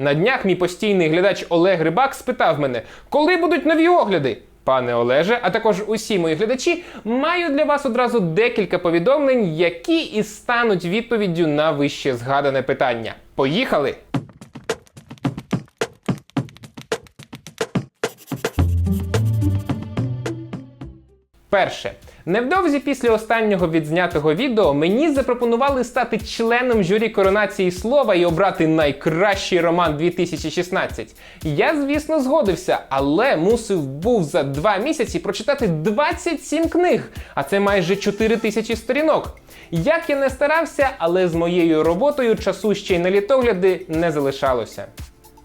На днях мій постійний глядач Олег Рибак спитав мене, коли будуть нові огляди. Пане Олеже, а також усі мої глядачі, маю для вас одразу декілька повідомлень, які і стануть відповіддю на вище згадане питання. Поїхали! Перше. Невдовзі після останнього відзнятого відео мені запропонували стати членом журі коронації слова і обрати найкращий роман 2016. Я, звісно, згодився, але мусив був за два місяці прочитати 27 книг, а це майже 4 тисячі сторінок. Як я не старався, але з моєю роботою часу ще й на літогляди не залишалося.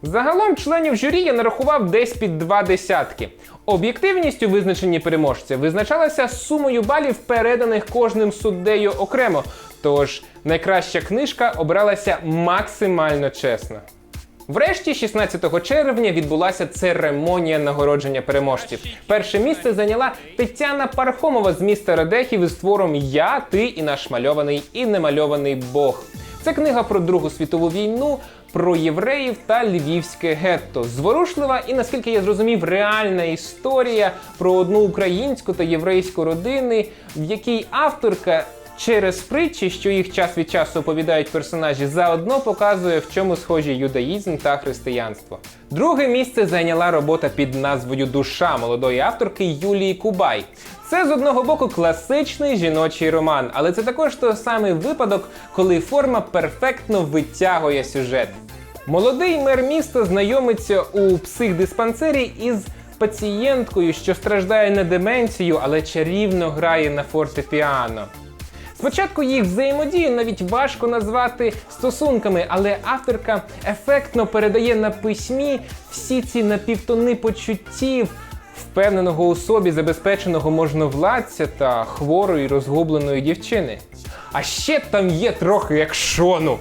Загалом членів журі я нарахував десь під два десятки. Об'єктивність у визначенні переможця визначалася сумою балів, переданих кожним суддею окремо. Тож найкраща книжка обралася максимально чесно. Врешті, 16 червня, відбулася церемонія нагородження переможців. Перше місце зайняла Тетяна Пархомова з міста Радехів із твором Я, ти і наш мальований і немальований Бог. Це книга про Другу світову війну, про євреїв та львівське гетто. Зворушлива і, наскільки я зрозумів, реальна історія про одну українську та єврейську родини, в якій авторка через притчі, що їх час від часу оповідають персонажі, заодно показує, в чому схожі юдаїзм та християнство. Друге місце зайняла робота під назвою Душа молодої авторки Юлії Кубай. Це з одного боку класичний жіночий роман, але це також той самий випадок, коли форма перфектно витягує сюжет. Молодий мер міста знайомиться у психдиспансері із пацієнткою, що страждає на деменцію, але чарівно грає на фортепіано. Спочатку їх взаємодію навіть важко назвати стосунками, але авторка ефектно передає на письмі всі ці напівтони почуттів, впевненого у собі забезпеченого можновладця та хворої розгубленої дівчини. А ще там є трохи екшону.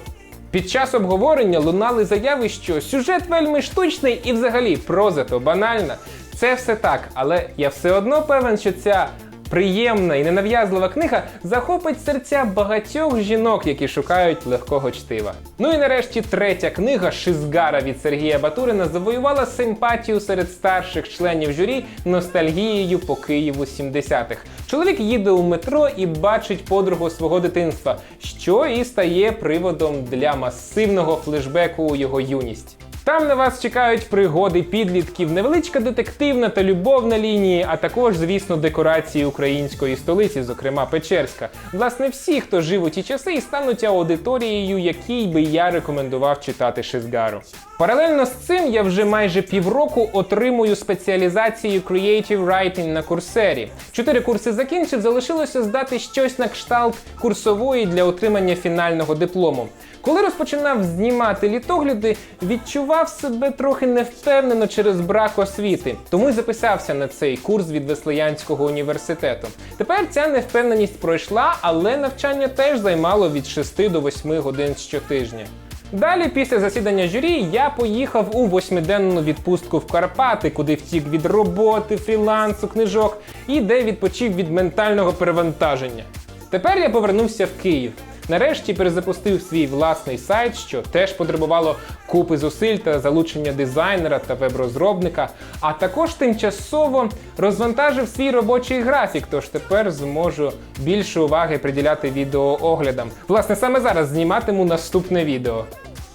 Під час обговорення лунали заяви, що сюжет вельми штучний і взагалі проза то банальна. Це все так, але я все одно певен, що ця приємна і ненав'язлива книга захопить серця багатьох жінок, які шукають легкого чтива. Ну і нарешті третя книга Шизгара від Сергія Батурина завоювала симпатію серед старших членів журі ностальгією по Києву 70-х. Чоловік їде у метро і бачить подругу свого дитинства, що і стає приводом для масивного флешбеку у його юність. Там на вас чекають пригоди підлітків, невеличка детективна та любовна лінії, а також, звісно, декорації української столиці, зокрема Печерська. Власне, всі, хто жив у ті часи, і стануть аудиторією, якій би я рекомендував читати Шизгару. Паралельно з цим я вже майже півроку отримую спеціалізацію Creative Writing на курсері. Чотири курси закінчив, залишилося здати щось на кшталт курсової для отримання фінального диплому. Коли розпочинав знімати літогляди, відчував себе трохи невпевнено через брак освіти, тому й записався на цей курс від Веслеянського університету. Тепер ця невпевненість пройшла, але навчання теж займало від 6 до 8 годин щотижня. Далі, після засідання журі, я поїхав у восьмиденну відпустку в Карпати, куди втік від роботи, фрілансу, книжок і де відпочив від ментального перевантаження. Тепер я повернувся в Київ. Нарешті перезапустив свій власний сайт, що теж потребувало купи зусиль та залучення дизайнера та веб-розробника, а також тимчасово розвантажив свій робочий графік, тож тепер зможу більше уваги приділяти відеооглядам. Власне, саме зараз зніматиму наступне відео.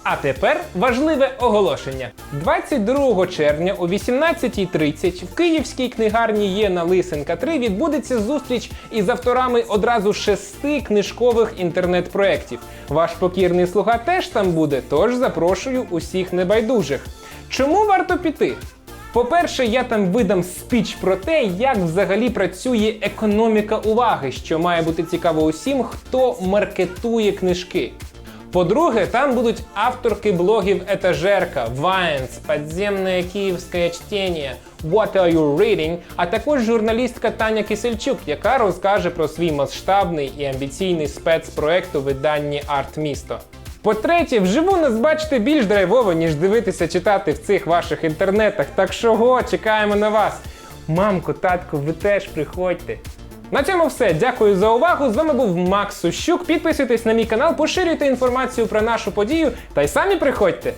А тепер важливе оголошення. 22 червня о 18.30 в київській книгарні Єна Лисенка 3 відбудеться зустріч із авторами одразу шести книжкових інтернет-проєктів. Ваш покірний слуга теж там буде, тож запрошую усіх небайдужих. Чому варто піти? По-перше, я там видам спіч про те, як взагалі працює економіка уваги, що має бути цікаво усім, хто маркетує книжки. По-друге, там будуть авторки блогів Етажерка, Вайнс, Подземне Київське чтення, What are you reading, а також журналістка Таня Кисельчук, яка розкаже про свій масштабний і амбіційний спецпроект у виданні Арт Місто. По-третє, вживу нас бачите більш драйвово, ніж дивитися читати в цих ваших інтернетах. Так що го, чекаємо на вас. Мамко, татко, ви теж приходьте. На цьому все. Дякую за увагу. З вами був Макс Сущук. Підписуйтесь на мій канал, поширюйте інформацію про нашу подію та й самі приходьте.